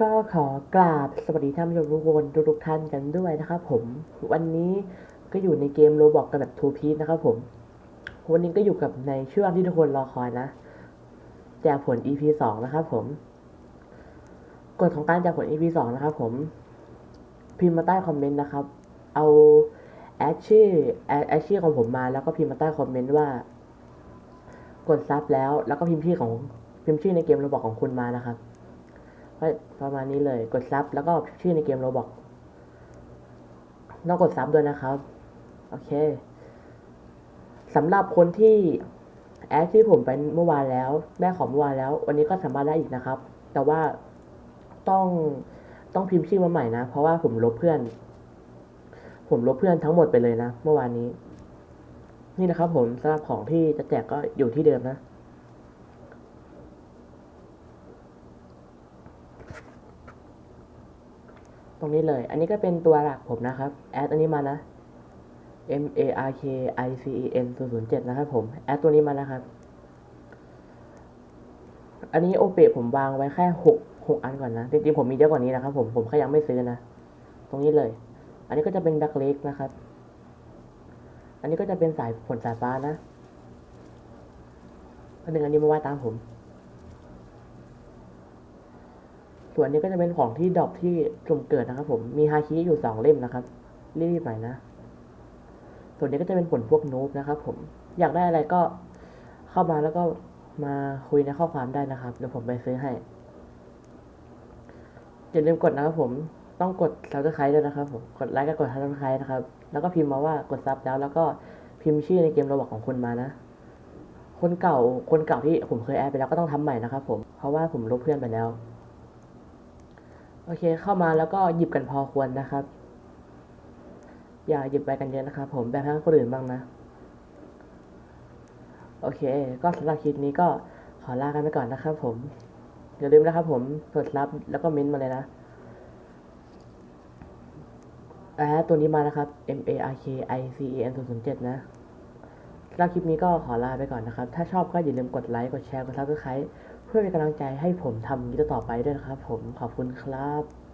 ก็ขอกราบสวัสดีท่านผู้ชมทุกคนทุกท่านกันด้วยนะครับผมวันนี้ก็อยู่ในเกมโรบอกกันแบบทูพีนะครับผม วันนี้ก็อยู่กับในช่วงที่ทุกคนรอคอยนะแจกผล EP สองนะครับผมกฎของการแจกผล EP สองนะครับผม พิมพ์มาใต้คอมเมนต์นะครับ เอาแอดชื่อแอดชื่อของผมมาแล้วก็พิมพ์มาใต้คอมเมนต์ว่ากดซับแล้ว แล้วก็พิมพ์ชื่อของพิมพ์ชื่อในเกมโรบอกของคุณมานะครับ ก็ประมาณนี้เลยกดซับแล้วก็ชื่อในเกมโรบอกต้องกดซับด้วยนะครับ โอเคสำหรับคนที่แอดที่ผมไปเมื่อวานแล้วได้ของเมื่อวานแล้ว วันนี้ก็สามารถได้อีกนะครับ แต่ว่าต้องต้องพิมพ์ชื่อมาใหม่นะ เพราะว่าผมลบเพื่อน ผมลบเพื่อนทั้งหมดไปเลยนะ เมื่อวานนี้ นี่นะครับผมสำหรับของที่จะแจกก็อยู่ที่เดิมนะ ตรงนี้เลย อันนี้ก็เป็นตัวหลักผมนะครับแอดอันนี้มานะ M A R K I C E N 0 0 7นะครับผมแอดตัวนี้มานะครับ อันนี้โอเปผมวางไว้แค่หกหกอันก่อนนะ จริงๆผมมีเยอะกว่านี้นะครับผม ผมแค่ยังไม่ซื้อนะ ตรงนี้เลย อันนี้ก็จะเป็นแบ็คเล็กนะครับ อันนี้ก็จะเป็นสายผลสายฟ้านะอันหนึ่งอันนี้มาไว้ตามผม ส่วนนี้ก็จะเป็นของที่ดรอปที่สุ่มเกิดนะครับ ผมมีฮาคิอยู่สองเล่มนะครับรีบๆหน่อยนะ ส่วนนี้ก็จะเป็นผลพวกนูบนะครับ ผมอยากได้อะไรก็เข้ามาแล้วก็มาคุยในข้อความได้นะครับเดี๋ยวผมไปซื้อให้อย่าลืมกดนะครับผมต้องกด subscribe ด้วยนะครับผมกดไลค์ก็กด subscribe นะครับ แล้วก็พิมพ์มาว่ากดซับแล้ว แล้วก็พิมพ์ชื่อในเกมเราบอกของคุณมานะ คนเก่าคนเก่าที่ผมเคยแอดไปแล้วก็ต้องทำใหม่นะครับผมเพราะว่าผมลบเพื่อนไปแล้ว โอเคเข้ามาแล้วก็หยิบกันพอควรนะครับ อย่าหยิบไปกันเยอะนะครับผมแบ่งให้คนอื่นบ้างนะ โอเค ก็สำหรับคลิปนี้ก็ขอลากันไปก่อนนะครับผม อย่าลืมนะครับผมกดรับแล้วก็เม้นต์มาเลยนะแอ่าตัวนี้มานะครับ M A R K I C E N 0 0 7นะสำหรับคลิปนี้ก็ขอลาไปก่อนนะครับ ถ้าชอบก็อย่าลืมกดไลค์ กดแชร์ กดซับสไครต์ เพื่อเป็นกำลังใจให้ผมทำนี้ต่อไปด้วยนะครับ ผมขอบคุณครับ